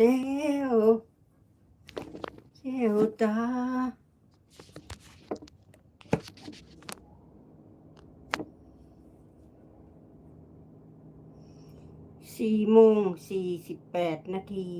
แล้วแก้วตาสี่โมงสี่สิบแปดนาที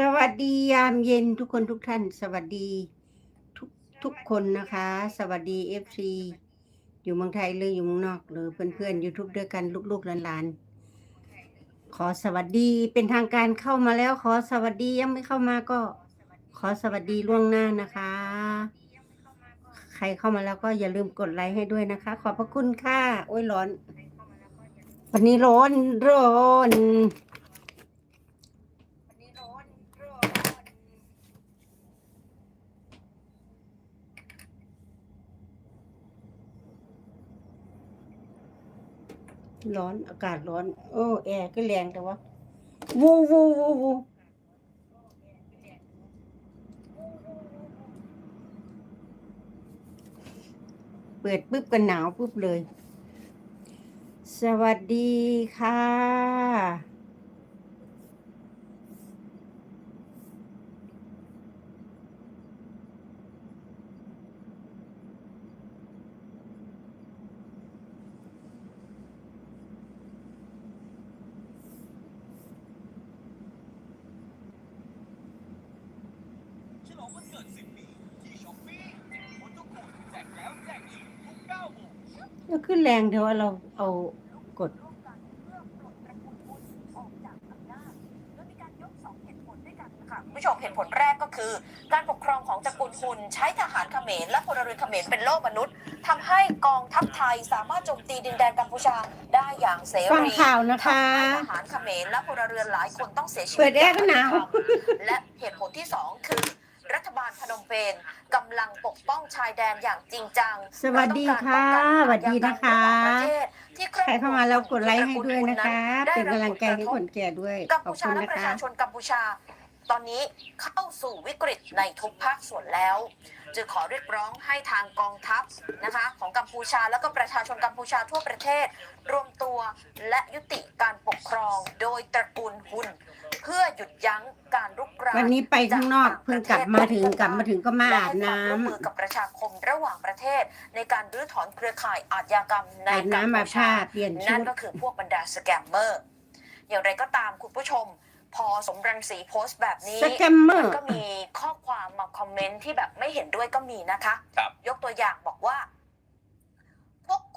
สวัสดียามเย็นทุกคนทุกท่าน สวัสดีทุกทุกคนนะคะ สวัสดีเอฟซีอยู่เมืองไทยหรืออยู่เมืองนอกหรือเพื่อนๆยูทูบด้วยกันลูกๆหลานๆขอสวัสดีเป็นทางการเข้ามาแล้ว ขอสวัสดียังไม่เข้ามาก็ ขอสวัสดีล่วงหน้านะคะ ใครเข้ามาแล้วก็อย่าลืมกดไลค์ให้ด้วยนะคะ ขอบพระคุณค่ะโอ้ยร้อน วันนี้ร้อนร้อน ร้อนอากาศร้อน โอ้แอร์ก็แรงแต่ว่าวูวูวูวูเปิดปุ๊บก็หนาวปุ๊บเลย สวัสดีค่ะ ฉลองวันเกิด10ปีที่ช้อปปี้คนทุกคนแจกแล้วแจกอีกทุก9โมง ก็ขึ้นแรงแต่ว่าเราเอากดร่วมกันเพื่อปลดตระกูลบุญออกจากอำนาจโดยมีการยกสองเหตุผลด้วยกันค่ะคุณผู้ชมเหตุผลแรกก็คือ การปกครองของตระกูลคุณใช้ทหารเขมรและพลเรือนเขมรเป็นโลกมนุษย์ทำให้กองทัพไทยสามารถโจมตีดินแดนกัมพูชาได้อย่างเสฟังรีข่าวนะคะทำให้ทหารเขมรและพลเรือนหลายคนต้องเสียชีวิตเปิดแอร์ก็หนาวและเหตุผลที่สองคือ รัฐบาลพนมเปญกำลังปกป้องชายแดนอย่างจริงจังสวัสดีค่ะสวัสดีนะคะที่ใครเข้ามาแล้วกดไลค์ให้ด้วยนะคะ เป็นกำลังใจให้คนแก่ด้วยกัมขอบพูชาคุณและนะประคะชาชนกัมพูชา ตอนนี้เข้าสู่วิกฤตในทุกภาคส่วนแล้วจึงขอเรียกร้องให้ทางกองทัพนะคะของกัมพูชาแล้วก็ประชาชนกัมพูชาทั่วประเทศ รวมตัวและยุติการปกครองโดยตระกูลหุน เพื่อหยุดยั้งการรุกรานวันนี้ไปข้างนอกเพิ่งกลับมาถึงกลับมาถึงก็มาอาบน้ำและให้ความร่วมมือกับประชาคมระหว่างประเทศ ในการรื้อถอนเครือข่ายอาชญากรรมในอาบกัมน้ำมาพูผ้าชาเปลี่ยนชุนั่นดก็คือพวกบรรดาสแกมเมอร์ อย่างไรก็ตามคุณผู้ชม พอสมรังสีโพสต์แบบนี้ สแกมเมอมันร์ ก็มีข้อความมาคอมเมนต์ที่แบบไม่เห็นด้วยก็มีนะคะ ครับ ยกตัวอย่างบอกว่าพวก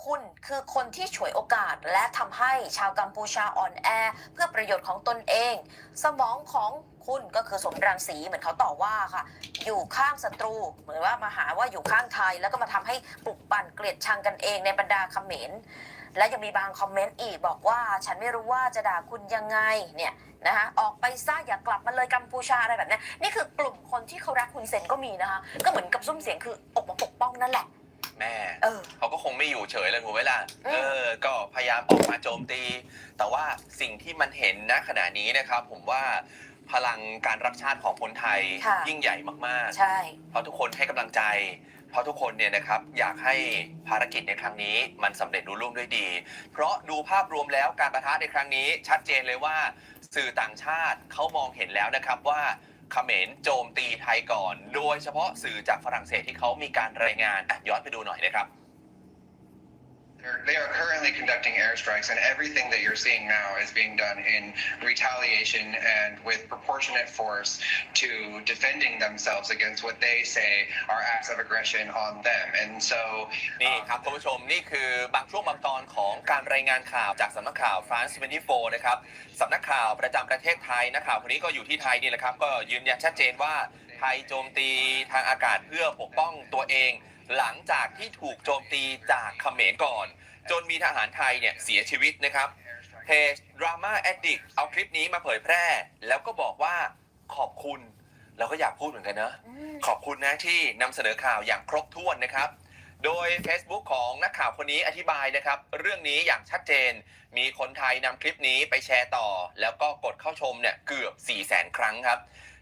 คุณคือคนที่ฉวยโอกาสและทำให้ชาวกัมพูชาอ่อนแอ เพื่อประโยชน์ของตนเอง สมองของคุณก็คือสมรังสีเหมือนเขาต่อว่าค่ะ อยู่ข้างศัตรู เหมือนว่ามาหาว่าอยู่ข้างไทย แล้วก็มาทำให้ปลุกปั่นเกลียดชังกันเองในบรรดาเขมรและยังมีบางคอมเมนต์อีกบอกว่า ฉันไม่รู้ว่าจะด่าคุณยังไงเนี่ยนะคะออกไปซะอย่ากลับมาเลยกัมพูชาอะไรแบบนี้นี่คือกลุ่มคนที่เขารักคุณเซนก็มีนะคะก็เหมือนกับซุ้มเสียงคือออกมาปกป้องนั่นแหละ แม่เออ เขาก็คงไม่อยู่เฉยเลยถูกไหมล่ะอืมเออ ก็พยายามออกมาโจมตี แต่ว่าสิ่งที่มันเห็นณขณะนี้นะครับ ผมว่าพลังการรักชาติของคนไทยค่ะ ยิ่งใหญ่มากใช่ๆเพราะทุกคนให้กำลังใจ เพราะทุกคนเนี่ยนะครับอยากให้ภารกิจในครั้งนี้มันสำเร็จรุ่ล่วงด้วยดี เพราะดูภาพรวมแล้วการประทะในครั้งนี้ ชัดเจนเลยว่า สื่อต่างชาติเขามองเห็นแล้วนะครับว่า เขมรโจมตีไทยก่อน โดยเฉพาะสื่อจากฝรั่งเศสที่เขามีการรายงานย้อนไปดูหน่อยนะครับ they are currently conducting airstrikes, and everything that you're seeing now is being done in retaliation and with proportionate force to defending themselves against what they say are acts of aggression on them. And so, นี่ครับคุณผู้ชมนี่คือบางช่วงบางตอนของการรายงานข่าวจากสำนักข่าว France 24นะครับสำนักข่าวประจำประเทศไทยนักข่าวคนนี้ก็อยู่ที่ไทยนี่แหละครับ ก็ยืนยันชัดเจนว่าไทยโจมตีทางอากาศเพื่อปกป้องตัวเอง หลังจากที่ถูกโจมตีจากเขมรก่อน จนมีทหารไทยเนี่ยเสียชีวิตนะครับเพจ Drama Addict เอาคลิปนี้มาเผยแพร่ แล้วก็บอกว่าขอบคุณเราก็อยากพูดเหมือนกันนะอืมขอบคุณนะที่นำเสนอข่าวอย่างครบถ้วนนะครับ โดย Facebook ของนักข่าวคนนี้อธิบายนะครับ เรื่องนี้อย่างชัดเจน มีคนไทยนำคลิปนี้ไปแชร์ต่อ แล้วก็กดเข้าชมเนี่ยเกือบ4 0 0แสนครั้งครับ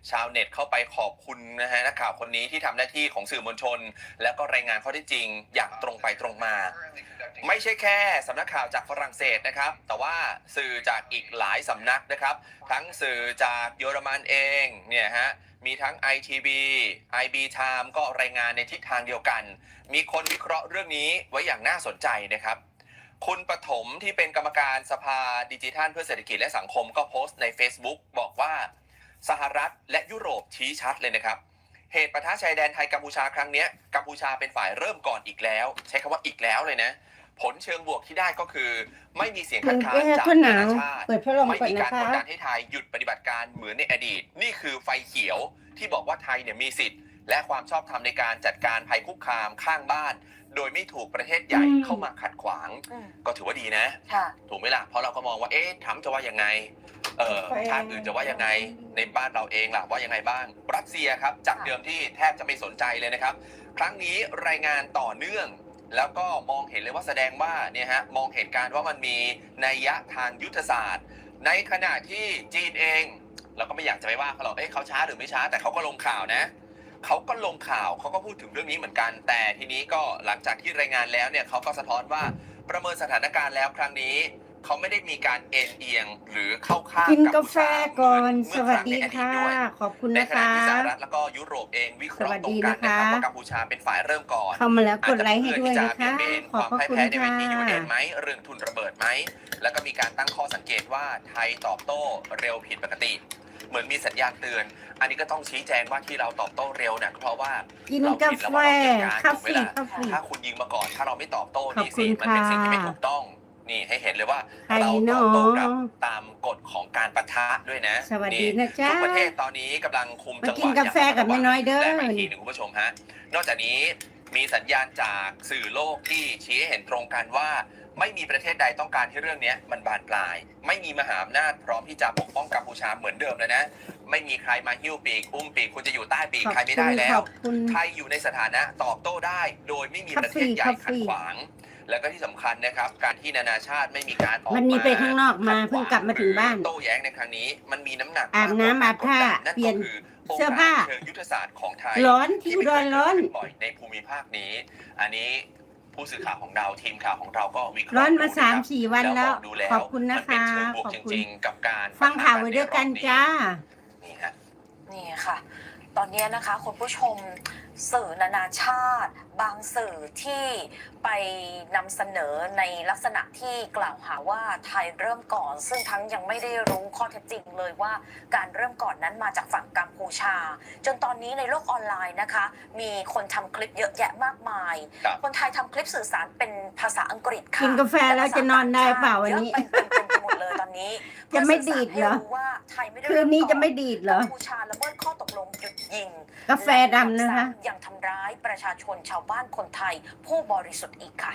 ชาวเน็ตเข้าไปขอบคุณนะฮะนักข่าวคนนี้ที่ทำหน้าที่ของสื่อมวลชน แล้วก็รายงานข้อท็จจริงอย่างตรงไปตรงมา ไม่ใช่แค่สำนักข่าวจากฝรั่งเศสนะครับ แต่ว่าสื่อจากอีกหลายสำนักนะครับ ทั้งสื่อจากเยอรมันเองเนี่ยฮะมีทั้ง ITV IB Time ก็รายงานในทิศทางเดียวกัน มีคนวิเคราะห์เรื่องนี้ไว้อย่างน่าสนใจนะครับคุณปฐมที่เป็นกรรมการสภาดิจิทัลเพื่อเศรษฐกิจและสังคมก็โพสต์ใน Facebook บอกว่า สหรัฐและยุโรปชี้ชัดเลยนะครับ เหตุปะทะชายแดนไทยกัมพูชาครั้งเนี้ยกัมพูชาเป็นฝ่ายเริ่มก่อนอีกแล้ว ใช้คำว่าอีกแล้วเลยนะ ผลเชิงบวกที่ได้ก็คือ ไม่มีเสียงมัคันดค้านแก้จากก็หนานาวนาชาติเปิดพัดลมไม่ก่อนมีนะการกคะดดันให้ไทยหยุดปฏิบัติการเหมือนในอดีต นี่คือไฟเขียวที่บอกว่าไทยเนี่ยมีสิทธิ์ และความชอบธรรมในการจัดการภัยคุกคามข้างบ้าน โดยไม่ถูกประเทศใหญ่อืมเข้ามาขัดขวางอืมก็ถือว่าดีนะค่ะถูกไหมล่ะเพราะเราก็มองว่าเอ๊ะทรัมป์จะว่ายังไง เออชาติอื่นจะว่ายังไงในบ้านเราเองล่ะว่ายังไงบ้าง รัสเซียครับจากเดิมที่แทบจะไม่สนใจเลยนะครับ ครั้งนี้รายงานต่อเนื่อง แล้วก็มองเห็นเลยว่าแสดงว่าเนี่ยฮะมองเหตุการณ์ว่ามันมีนัยยะทางยุทธศาสตร์ ในขณะที่จีนเองเราก็ไม่อยากจะไปว่าเขาหรอกเอ๊ะเขาช้าหรือไม่ช้าแต่เขาก็ลงข่าวนะเขาก็ลงข่าวเขาก็พูดถึงเรื่องนี้เหมือนกัน แต่ทีนี้ก็หลังจากที่รายงานแล้วเนี่ยเขาก็สะท้อนว่าประเมินสถานการณ์แล้วครั้งนี้ เขาไม่ได้มีการเอ็นเอียงหรือเข้าข้างกินบกาแฟก่อนเมื่สอวัสครั้งดีในอตค่ะด้วยขอบคุณในนะขณะคะที่สหรัฐแล้วก็ยุโรปเองวิเคราะห์สวัสตรดีงกันนะครับนะคะว่ากัมพูชาเป็นฝ่ายเริ่มก่อนเข้ามาแล้วกอาจดจะไลค์ให้เพื่อด้วยที่จะนะเบี่ยคะงเบนขคอบวามพระพ่ายคุณแพ้ในเวค่ะทียูเอ็นไหมเรื่องทุนระเบิดไหมแล้วก็มีการตั้งข้อสังเกตว่าไทยตอบโต้เร็วผิดปกติ เหมือนมีสัญญาณเตือน อันนี้ก็ต้องชี้แจงว่าที่เราตอบโต้เร็วเนี่ยก็เพราะว่ากินเรากาผิดแล้วแฟว่าเราเตรียมการคาถูกไหมเฟ่ล่ะคาเฟ่ถ้าคุณยิงมาก่อน ถ้าเราไม่ตอบโต้ขอบนี่คุสิณมันเป็นสิ่งที่ไม่ค่ะถูกต้อง นี่ให้เห็นเลยว่า ใครเราตเนาอบโต้กลับะตามกฎของการปะทะด้วยนะสวัสดีนี่นะจ๊ะทุกประเทศตอนนี้กำลังคุมมาจังหกินวะกาแฟกับแม่น้อยเด้อ และมาอีกทีหนึ่งคุณผู้ชมฮะนอกจากนี้มีสัญญาณจากสื่อโลกที่ชี้ให้เห็นตรงกันว่า ไม่มีประเทศใดต้องการให้เรื่องเนี้ยมันบานปลาย ไม่มีมหาอำนาจพร้อมที่จะปกป้องกัมพูชาเหมือนเดิมแล้วนะ ไม่มีใครมาหิ้วปีกอุ้มปีกคุณจะอยู่ใต้ปีกขอบใครไม่คุได้ณแล้ขว อบคุณ ไทยอยู่ในสถานะตอบโต้ได้ โดยไม่มีประเทศใหญ่ครับฟรีขัดขวาง แล้วก็ที่สำคัญนะครับ การที่นานาชาติไม่มีการออกวันนี้ไปข้างนอกมาขัดขวเพิ่งกลับมาถึงบ้านหรือโต้แย้งในครั้งนี้มันมีน้ำหนักอาบน้ำอาบท่านั่นเปลี่ยก็นคือเสื้อผ้าโกสเชิงยุทธศาสตร์ของไทยร้อนที่ที่อุไม่ดเครยเกิร้อดนขึ้นบ่อยในภูมิภาคนี้ อันนี้ผู้สื่อข่าวของเราทีมข่าวของเราก็วิเคราะห์ร้อนมาดูะสามครับสี่วันแล้วมองดูแล้วขอบคุณนะมัเป็คะเชิงบวกขอบจคุณริงๆกับการฟังข่าวไว้ด้วยกันจ้านี่ฮะนี่ค่ะ ตอนนี้นะคะคุณผู้ชม สื่อนานาชาติ บางสื่อที่ไปนำเสนอในลักษณะที่กล่าวหาว่าไทยเริ่มก่อน ซึ่งทั้งยังไม่ได้รู้ข้อเท็จจริงเลยว่าการเริ่มก่อนนั้นมาจากฝั่งกัมพูชา จนตอนนี้ในโลกออนไลน์นะคะ มีคนทำคลิปเยอะแยะมากมายครับคนไทยทำคลิปสื่อสารเป็นภาษาอังกฤษค่ะกินกาแฟแล้วจะนอนได้เปล่าวันนี้เยอะเป็นเป็นไปหมดเลยตอนนี้จะไม่ดีดเหรอพื่สื่สาให้ว่าไทยไม่ได้คืเริ่นมนี้ก่อจะไม่ดีดเหรอกัมพูชาละเมิดข้อตกลงหยุดยิง กาแฟดำนะคะและยังทำร้ายประชาชนชาวบ้านคนไทย ผู้บริสุทธิ์อีกค่ะ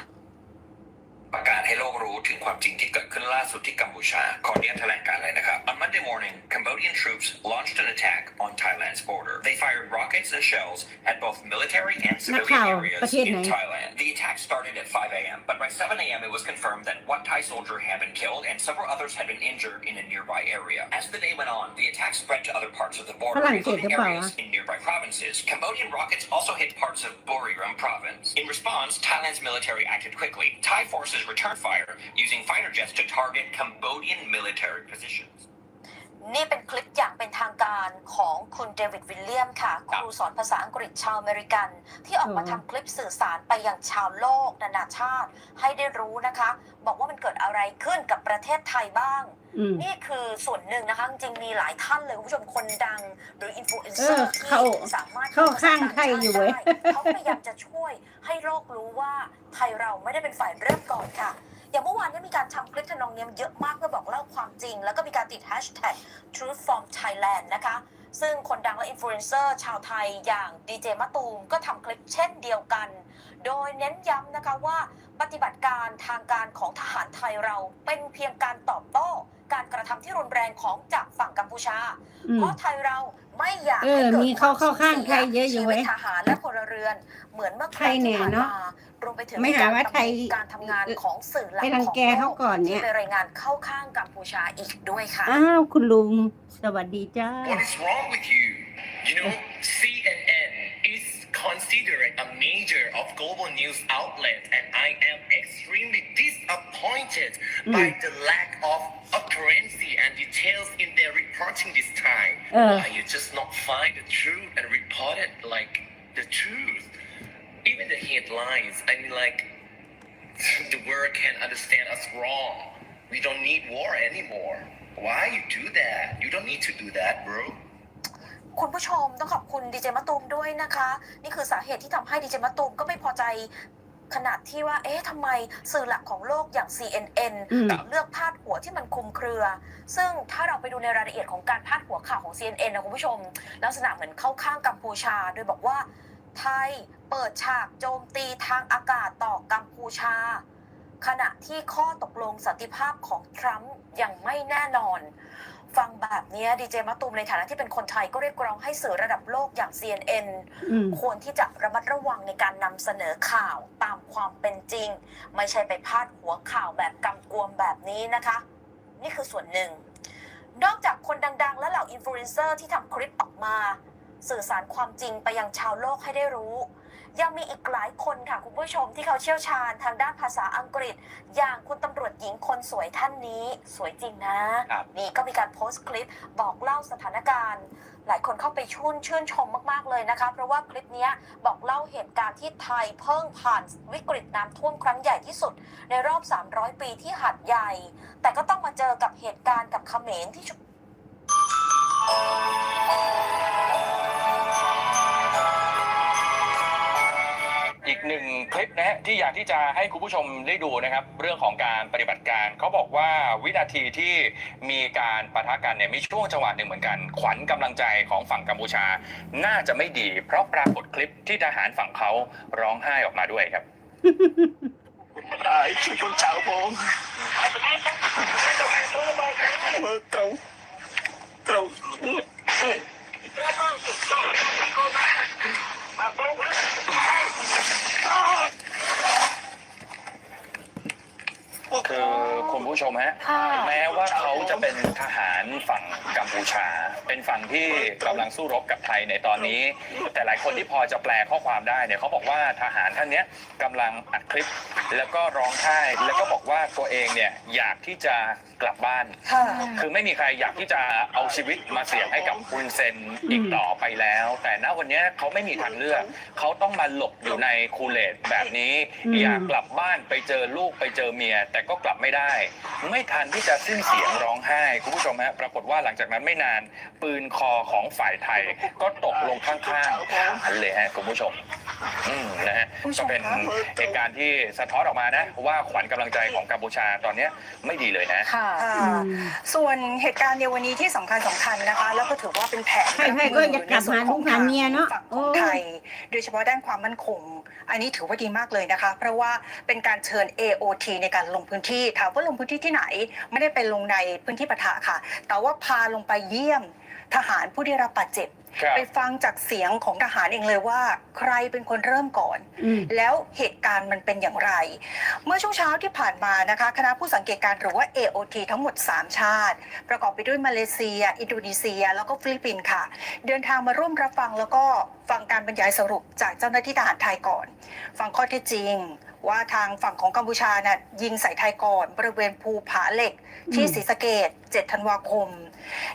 ประกาศให้โลกรู้ถึงความจริงที่เกิดขึ้นล่าสุดที่กัมพูชา ขออนุญาตแถลงการเลยนะครับ On Monday morning, Cambodian troops launched an attack on Thailand's border. They fired rockets and shells at both military and civilian Macau, areas in. Thailand. The attack started at 5 a.m., but by 7 a.m., it was confirmed that one Thai soldier had been killed and several others had been injured in a nearby area. As the day went on, the attack spread to other parts of the border, including areas in nearby provinces. Cambodian rockets also hit parts of Boriram province. In response, Thailand's military acted quickly. Thai forces returned fire using fighter jets to target Cambodian military positions. นี่เป็นคลิปอย่างเป็นทางการของคุณเดวิดวิลเลียมค่ะครูสอนภาษาอังกฤษชาวอเมริกัน ที่ออกมาอ๋อทำคลิปสื่อสารไปยังชาวโลกนานาชาติ ให้ได้รู้นะคะ บอกว่ามันเกิดอะไรขึ้นกับประเทศไทยบ้างอืมนี่คือส่วนหนึ่งนะคะจริงๆมีหลายท่านเลยคุณผู้ชมคนดัง หรืออินฟลูเอนเซอเออร์เข้าที่สามารถเข้าข้างไทยอยู่เว้ยเขาพยายามจะช่วยให้โลกรู้ว่าไทยเราไม่ได้เป็นฝ่ายเริ่มก่อนค่ะ อย่างเมื่อวานเนี้มีการทำคลิปทำนองเนี้ยเยอะมากเพื่อบอกเล่าความจริง แล้วก็มีการติด hashtag truth from Thailand นะคะ ซึ่งคนดังและอินฟลูเอนเซอร์ชาวไทยอย่างดีเจมะตูมก็ทำคลิปเช่นเดียวกัน โดยเน้นย้ำนะคะว่าปฏิบัติการทางการของทหารไทยเราเป็นเพียงการตอบโต้การกระทำที่รุนแรงของจากฝั่งกัมพูชาอืมเพราะไทยเราไม่อยากเออให้กิดมีเข้าควเข้าข้างไทยเยอะอยู่ชีเว้วิตยทหารและพลเรือน เหมือนเมื่อคไทรั้ยงเนี่ที่ยผ่านเนอะมา รวมไปถึงไม่หาว่าไทยการทำงานของสื่อหลักไปรังแกเขาก่อนเนี่ยที่ไปรายงานเข้าข้างกัมพูชาอีกด้วยค่ะ อ้าวคุณลุง สวัสดีจ้า What is wrong with you? You know, CNN is considered a major of global news outlet, and I am extremely disappointed by Mm. the lack of accuracy and details in their reporting this time. Uh. Why you just not find the truth and report it like the truth? Even the headlines, I mean, like the world can understand us wrong. We don't need war anymore. Why you do that? You don't need to do that, bro. คุณผู้ชมต้องขอบคุณดีเจมะตูมด้วยนะคะ นี่คือสาเหตุที่ทำให้ดีเจมะตูมก็ไม่พอใจขนาดที่ว่า เอ๊ะทำไมสื่อหลักของโลกอย่าง CNN อืม เลือกพาดหัวที่มันคลุมเครือ ซึ่งถ้าเราไปดูในรายละเอียดของการพาดหัวข่าวของ CNN นะคุณผู้ชม ลักษณะเหมือนเข้าข้างกัมพูชา โดยบอกว่า ไทยเปิดฉากโจมตีทางอากาศต่อกัมพูชา ขณะที่ข้อตกลงสันติภาพของทรัมป์ยังไม่แน่นอน ฟังแบบนี้ดีเจมะตูมในฐานะที่เป็นคนไทยก็เรียกร้องให้สื่อระดับโลกอย่าง CNN อืมควรที่จะระมัดระวังในการนำเสนอข่าวตามความเป็นจริง ไม่ใช่ไปพาดหัวข่าวแบบกำกวมแบบนี้นะคะ นี่คือส่วนหนึ่ง นอกจากคนดัง ๆ และเหล่าอินฟลูเอนเซอร์ที่ทำคลิปออกมา สื่อสารความจริงไปยังชาวโลกให้ได้รู้ ยังมีอีกหลายคนค่ะคุณผู้ชมที่เขาเชี่ยวชาญทางด้านภาษาอังกฤษ อย่างคุณตำรวจหญิงคนสวยท่านนี้ สวยจริงนะ ครับนี่ก็มีการโพสต์คลิปบอกเล่าสถานการณ์ หลายคนเข้าไปชื่นชื่นชมมากๆเลยนะคะ เพราะว่าคลิปเนี้ยบอกเล่าเหตุการณ์ที่ไทยเพิ่งผ่านวิกฤตน้ำท่วมครั้งใหญ่ที่สุด ในรอบ 300 ปีที่หาดใหญ่ แต่ก็ต้องมาเจอกับเหตุการณ์กับเขมรที่ชุ อีกหนึ่งคลิปนะฮะที่อยากที่จะให้คุณผู้ชมได้ดูนะครับ เรื่องของการปฏิบัติการเขาบอกว่าวินาทีที่มีการปะทะกันเนี่ยมีช่วงจังหวะหนึ่งเหมือนกัน ขวัญกำลังใจของฝั่งกัมพูชา น่าจะไม่ดี เพราะปรากฏคลิปที่ทหารฝั่งเขาร้องไห้ออกมาด้วยครับ Ai, que conchao, bom. Trâu. ชมฮะค่ะแม้ว่าเขาจะเป็นทหารฝั่งกัมพูชา เป็นฝั่งที่กำลังสู้รบกับไทยในตอนนี้ แต่หลายคนที่พอจะแปลข้อความได้เนี่ยเขาบอกว่าทหารท่านเนี้ยกำลังอัดคลิป แล้วก็ร้องไห้แล้วก็บอกว่าตัวเองเนี่ยอยากที่จะกลับบ้าน ค่ะ คือไม่มีใครอยากที่จะเอาชีวิตมาเสี่ยงให้กับคุณเซนอีกต่อไปแล้ว แต่ณวันนี้เขาไม่มีทางเลือกเขาต้องมาหลบอยู่ในคูเลตแบบนี้ อืม อยากกลับบ้านไปเจอลูกไปเจอเมีย แต่ก็กลับไม่ได้ ไม่ทันที่จะสิ้นเสียงร้องไห้คุณผู้ชมฮะปรากฏว่าหลังจากนั้นไม่นานปืนคอของฝ่ายไทย ก็ตกลงข้างๆฐานเลยฮะคุณผู้ชม อืมนะฮะก็เป็นเหตุการณ์ที่สะท้อนออกมานะ ว่าขวัญกำลังใจของกัมพูชาตอนเนี้ยไม่ดีเลยนะค่ะอืม ส่วนเหตุการณ์ในวันนี้ที่สำคัญสำคัญนะคะ แล้วก็ถือว่าเป็นแผนใครๆก็อยากกลับหาลูกหาเมียเนอะฝั่งขโอ้องไทยโดยเฉพาะด้านความมั่นคง อันนี้ถือว่าดีมากเลยนะคะ เพราะว่าเป็นการเชิญ AOT ในการลงพื้นที่ถามว่าลงพื้นที่ที่ไหน ไม่ได้ไปลงในพื้นที่ปะทะค่ะ แต่ว่าพาลงไปเยี่ยมทหารผู้ได้รับบาดเจ็บ ครับไปฟังจากเสียงของทหารเองเลยว่า ใครเป็นคนเริ่มก่อน อืม แล้วเหตุการณ์มันเป็นอย่างไร เมื่อช่วงเช้าที่ผ่านมานะคะ คณะผู้สังเกตการณ์หรือว่า AOT ทั้งหมด 3 ชาติ ประกอบไปด้วยมาเลเซีย อินโดนีเซีย แล้วก็ฟิลิปปินส์ค่ะ เดินทางมาร่วมรับฟังแล้วก็ฟังการบรรยายสรุปจากเจ้าหน้าที่ทหารไทยก่อน ฟังข้อเท็จจริง ว่าทางฝั่งของกัมพูชาน่ะยิงใส่ไทยก่อน บริเวณภูผาเหล็ก ที่อืม ศรีสะเกด7ธันวาคม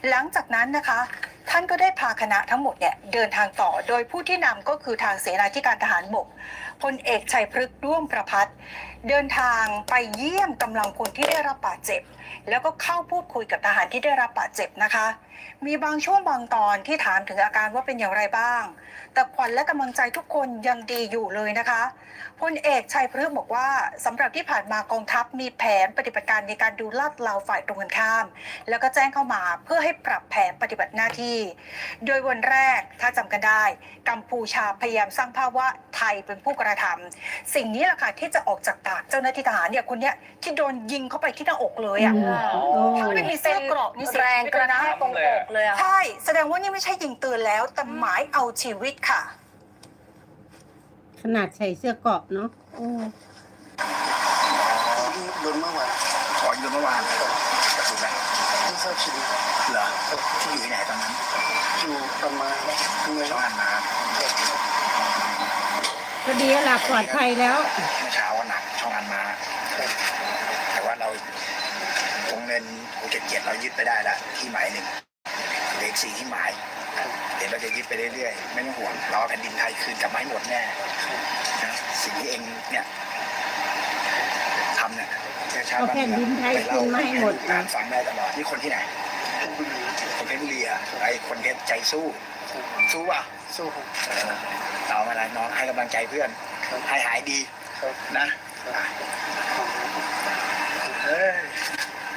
หลังจากนั้นนะคะ ท่านก็ได้พาคณะทั้งหมดเนี่ยเดินทางต่อ โดยผู้ที่นำก็คือทางเสนาธิการทหารบกพลเอกชัยพฤกษ์ร่วมประพัฒน์เดินทางไปเยี่ยมกำลังพลที่ได้รับบาดเจ็บ แล้วก็เข้าพูดคุยกับทหารที่ได้รับบาดเจ็บนะคะ มีบางช่วงบางตอนที่ถามถึงอาการว่าเป็นอย่างไรบ้าง แต่ขวัญและกำลังใจทุกคนยังดีอยู่เลยนะคะพลเอกชัยพฤกษ์บอกว่าสำหรับที่ผ่านมากองทัพมีแผนปฏิบัติการในการดูลาดเราฝ่ายตรงกันข้าม แล้วก็แจ้งเข้ามาเพื่อให้ปรับแผนปฏิบัติหน้าที่ โดยวันแรกถ้าจำกันได้ กัมพูชาพยายามสร้างภาพว่าไทยเป็นผู้กระทำสิ่งนี้แหละค่ะที่จะออกจากปากเจ้าหน้าที่ทหารเนี่ยคนเนี้ยที่โดนยิงเข้าไปที่หน้าอกเลยอะอืมโอ้ถ้าไม่มีเสื้อเกราะนี่เสียแรงชีวิตกเลระยนะแทกตรงอกเลยอะ ใช่ แสดงว่านี่ไม่ใช่ยิงเตือนแล้ว แต่หมายเอาชีวิตค่ะ ขนาดใส่เสื้อเกราะเนาะโอ้โดนเมื่อวานขออยู่เมื่อวานกระสุนอะไม่ทราบชีวิตเหรอที่อยู่ที่ไหนตอนนั้นอยู่ประมาณเงินช่องอันมาก็ดีแล้วล่ะปลอดภัยแล้ว เมื่อเช้าก็หนักช่องอันมา แต่ว่าเราวงเงินหกเจ็ดเจ็ดเรายึดไปได้ละที่หมายหนึ่ง เหลืออกสี่ที่หมายเดี๋ยวเราจะยึดไปเรื่อยๆ ไม่ต้องห่วง เราเอาแผ่นดินไทยคืนกลับมาให้หมดแน่นะสิ่งที่เองเนี่ยทำเนี่ยเพื่อชาติเอาแผ่นดินไทยคืนมาให้หมดการฟังได้ตลอดนี่คนที่ไหนบุรีคนเพชรบุรีอะไอ้คนเพชรใจสู้ สู้อะสู้ครับเออเอามาละน้องให้กำลังใจเพื่อนให้หายดีครับนะอะเอ้ย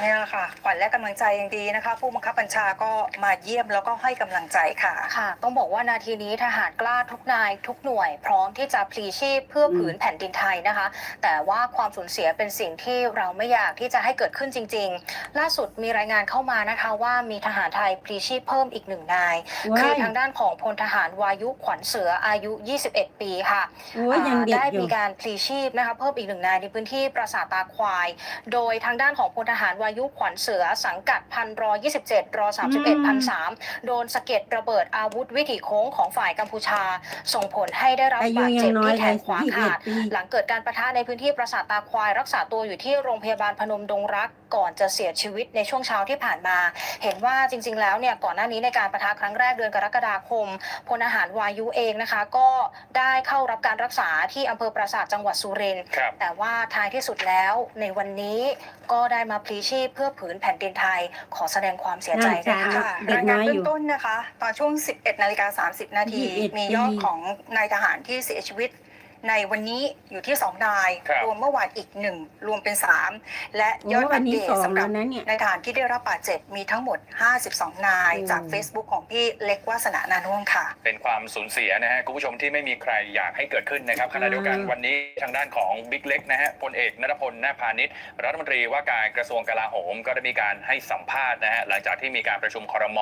เนี่ยแหละค่ะขวัญและกำลังใจยังดีนะคะ ผู้บังคับบัญชาก็มาเยี่ยมแล้วก็ให้กำลังใจค่ะ ค่ะ ต้องบอกว่านาทีนี้ทหารกล้าทุกนายทุกหน่วย พร้อมที่จะพลีชีพเพื่อผืนแผ่นดินไทยนะคะ แต่ว่าความสูญเสียเป็นสิ่งที่เราไม่อยากที่จะให้เกิดขึ้นจริง ๆ ล่าสุดมีรายงานเข้ามานะคะว่ามีทหารไทยพลีชีพเพิ่มอีกหนึ่งนาย ว้าย คือทางด้านของพลทหารวายุขวัญเสืออายุ 21 ปีค่ะ โอ้ยยังเด็กได้อยู่ มีการพลีชีพนะคะเพิ่มอีกหนึ่งนายในพื้นที่ปราสาทตาควาย โดยทางด้านของพลทหารวายุขวัญเสือสังกัดพันรอ27รอ31พันสามโดนสะเก็ดระเบิดอาวุธวิถีโค้งของฝ่ายกัมพูชา ส่งผลให้ได้รับอายุบาดยัเจ็งบน้อยที่แขเลยนขวายี่สิบขาดปีหลังเกิดการประทะในพื้นที่ปราสาทตาควาย รักษาตัวอยู่ที่โรงพยาบาลพนมดงรักก่อนจะเสียชีวิตในช่วงเช้าที่ผ่านมา เห็นว่าจริง ๆ แล้วเนี่ยก่อนหน้านี้ในการประทะครั้งแรกเดือนกรกฎาคมพลอาหารวายุเองนะคะ ก็ได้เข้ารับการรักษาที่อำเภอปราสาทจังหวัดสุรินทร์ครับแต่ว่าท้ายที่สุดแล้วในวันนี้ก็ได้มาพลีชีพเพื่อผืนแผ่นดินไทย ขอแสดงความเสียใจด้วยค่ะค่ะเด็กรายน้งานอยอยู่เบื้องต้นนะคะ ตอนช่วง 11นาฬิกา30 นาที21มียอดปีของนายทหารที่เสียชีวิต ในวันนี้อยู่ที่ 2 นาย ครับ รวมเมื่อวานอีก 1 รวมเป็น 3 และยโอ้อดวัอันปนี้เดตสองสำหรัแล้บวนะเนี่ยนายทหารที่ได้รับบาดเจ็บมีทั้งหมด 52 นายอืมจาก Facebook ของพี่เล็กวาสนานานุ่วงค่ะ เป็นความสูญเสียนะฮะคุณผู้ชมที่ไม่มีใครอยากให้เกิดขึ้นนะครับขณะเดียวกันอืมวันนี้ทางด้านของบิ๊กเล็กนะฮะพลเอกนรพลนาพาณิชย์รัฐมนตรีว่าการกระทรวงกลาโหม ก็ได้มีการให้สัมภาษณ์นะฮะหลังจากที่มีการประชุมครม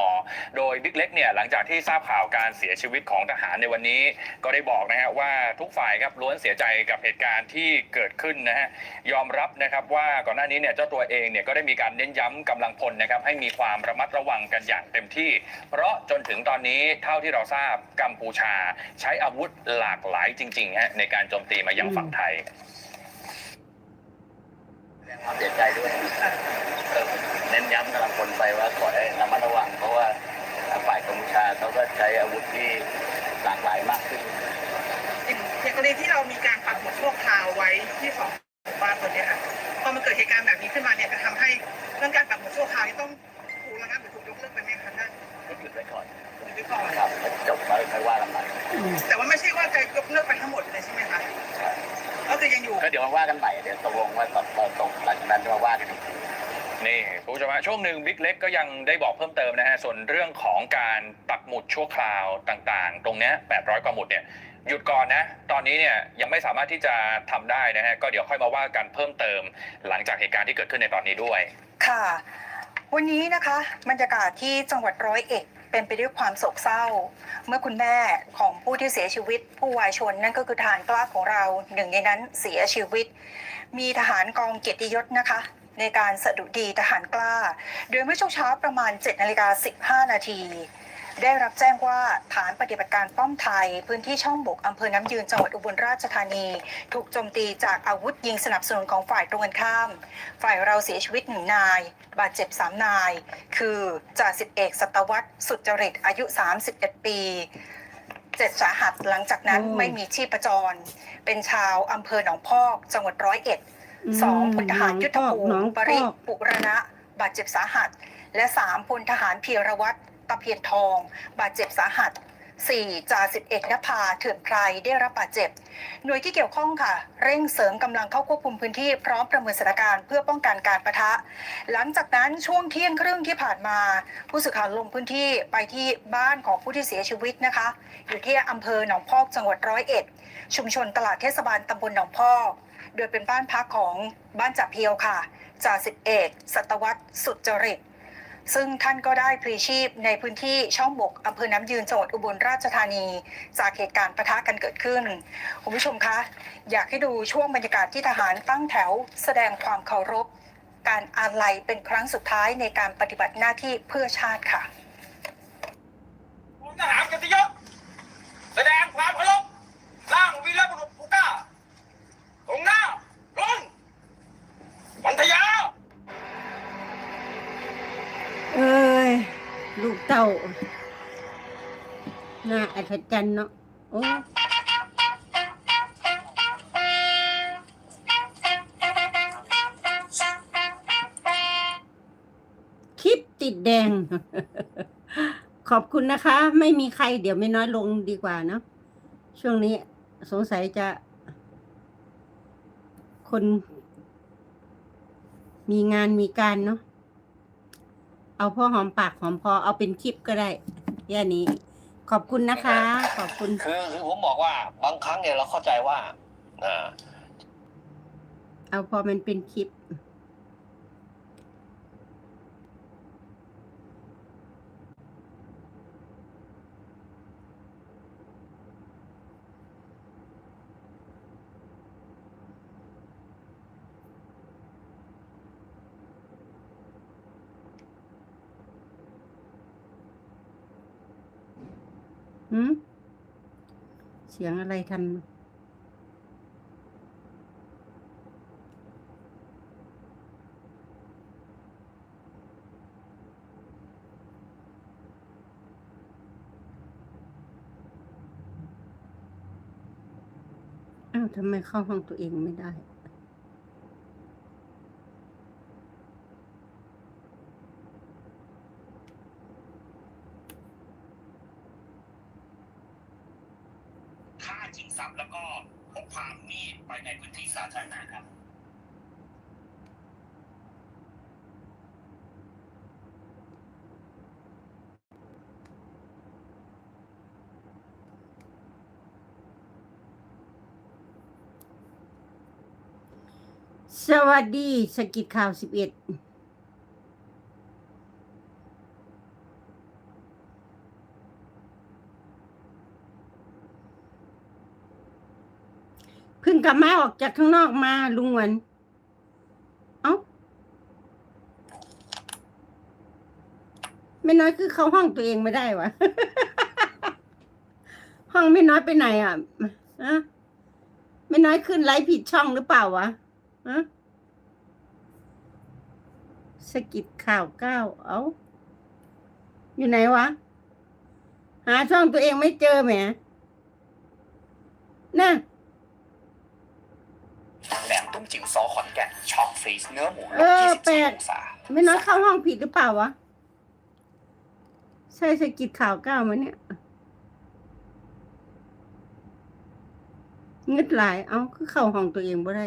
โดยบิ๊กเล็กเนี่ยหลังจากที่ทราบข่าวการเสียชีวิตของทหารในวันนี้ ก็ได้บอกนะฮะว่าทุกฝ่ายครับล้วนเสียใจกับเหตุการณ์ที่เกิดขึ้นนะฮะยอมรับนะครับว่าก่อนหน้านี้เนี่ยเจ้าตัวเองเนี่ยก็ได้มีการเน้นย้ำกำลังพลนะครับให้มีความระมัดระวังกันอย่างเต็มที่ เพราะจนถึงตอนนี้เท่าที่เราทราบกัมพูชา ใช้อาวุธหลากหลายจริงๆฮะในการโจมตีมายังฝั่งไทยแสดงความเสียใจด้วยเน้นย้ำกำลังคนไปว่าขอให้ระมัดระวัง เพราะว่าฝ่ายกัมพูชาเขาก็ใช้อาวุธที่ ช่วงหนึ่งบิ๊กเล็กก็ยังได้บอกเพิ่มเติมนะฮะส่วนเรื่องของการปักหมุดชั่วคราวต่างๆ ตรงเนี้ย800กว่าหมุดเนี่ยหยุดก่อนนะ ตอนนี้เนี่ยยังไม่สามารถที่จะทำได้นะฮะก็เดี๋ยวค่อยมาว่ากันเพิ่มเติม หลังจากเหตุการณ์ที่เกิดขึ้นในตอนนี้ด้วย ค่ะ วันนี้นะคะบรรยากาศที่จังหวัดร้อยเอ็ดเป็นไปด้วยความโศกเศร้า เมื่อคุณแม่ของผู้ที่เสียชีวิต ผู้วายชนนั่นก็คือทหารกล้าของเราหนึ่งในนั้นเสียชีวิต มีทหารกองเกียรติยศนะคะ ในการสดุดีทหารกล้า โดยเมื่อช่วงเช้าประมาณ 7นาฬิกา15 นาที ได้รับแจ้งว่าฐานปฏิบัติการป้อมไทย พื้นที่ช่องบกอำเภอน้ำยืนจังหวัดอุบลราชธานี ถูกโจมตีจากอาวุธยิงสนับสนุนของฝ่ายตรงกันข้าม ฝ่ายเราเสียชีวิตหนึ่งนาย บาดเจ็บสามนาย คือจ่าสิบเอกสัตวัตรสุจริตอายุ 31 ปีเจ็ดสาหัสหลังจากนั้นไม่มีชีพจร เป็นชาวอำเภอหนองพอก จังหวัดร้อยเอ็ด สองพลทหารยุทธภูหนองมิพอกปริหนองพอกปุรณะ บาดเจ็บสาหัส และสามพลทหารพีรวัตรตะเพียนทอง บาดเจ็บสาหัสสี่จ่าสิบเอกนภาเถื่อนไพรได้รับบาดเจ็บ หน่วยที่เกี่ยวข้องค่ะ เร่งเสริมกำลังเข้าควบคุมพื้นที่พร้อมประเมินสถานการณ์เพื่อป้องกันการประทะ หลังจากนั้นช่วงเที่ยงครึ่งที่ผ่านมา ผู้สื่อข่าวลงพื้นที่ไปที่บ้านของผู้ที่เสียชีวิตนะคะ อยู่ที่อำเภอหนองพอกจังหวัดร้อยเอ็ด ชุมชนตลาดเทศบาลตำบลหนองพอก โดยเป็นบ้านพักของบ้านจ่าเพียวค่ะจ่าสิบเอกสัตวัตรสุจริต ซึ่งท่านก็ได้พลีชีพในพื้นที่ช่องบกอำเภอน้ำยืนจังหวัดอุบลราชธานี จากเหตุการณ์ปะทะกันเกิดขึ้น คุณผู้ชมคะ อยากให้ดูช่วงบรรยากาศที่ทหารตั้งแถวแสดงความเคารพ การอาลัยเป็นครั้งสุดท้ายในการปฏิบัติหน้าที่เพื่อชาติค่ะทหารกันยศสดงความเคารพร่างวีรบุรุษผู้กล้าตรงหน้าลงวันทยา เอ้ย ลูกเต่า น่าอัศจรรย์เนาะโอ้คลิปติดแดง ขอบคุณนะคะ ไม่มีใครเดี๋ยวไม่น้อยลงดีกว่าเนาะช่วงนี้สงสัยจะ คน มีงานมีการเนาะ เอาพ่อหอมปากหอมคอเอาเป็นคลิปก็ได้แย่นี้ ขอบคุณนะคะ ขอบคุณคือคือผมบอกว่าบางครั้งเนี่ยเราเข้าใจว่าอ่าเอาพอมันเป็นคลิป หืมเสียงอะไรทำอ้าวทำไมเข้าห้องตัวเองไม่ได้ ฆ่าชิงทรัพย์แล้วก็พกพามีดไปในพื้นที่สาธารณะครับ ส วัสดีสกิดข่าวสิบเอ็ดเพิ่งกลับมาออกจากข้างนอกมาลุงหวันเอ้าไม่น้อยคือเข้าห้องตัวเองไม่ได้วะ ห้องไม่น้อยไปไหนอะอะไม่น้อยขึ้นไลฟ์ผิดช่องหรือเปล่าวะฮะ สกิดข่าวเก้าเอาอยู่ไหนวะ หาช่องตัวเองไม่เจอแหมน่ะแหลมตุ้มจิ๋วซอขอนแก่นช็อกฟรีซเนื้อหมูลเอบอแปลก24องศาไม่น้อยเข้าห้องผิดหรือเปล่าวะ ใช่สกิดข่าวเก้ามั้ยเนี่ยเงึดหลาย เอาคือเข้าห้องตัวเองบ่ได้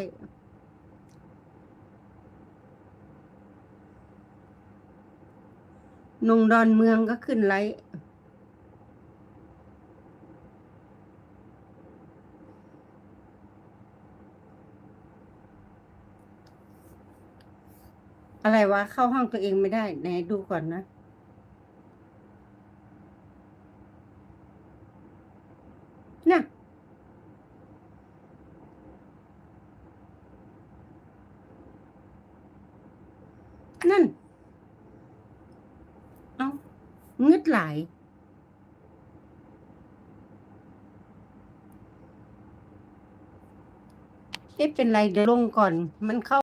นงดอนเมืองก็ขึ้นไลฟ์อะไรวะ เข้าห้องตัวเองไม่ได้ ไหนดูก่อนนะ งึด หลาย ไม่เป็นไรเดี๋ยวลงก่อนมันเข้า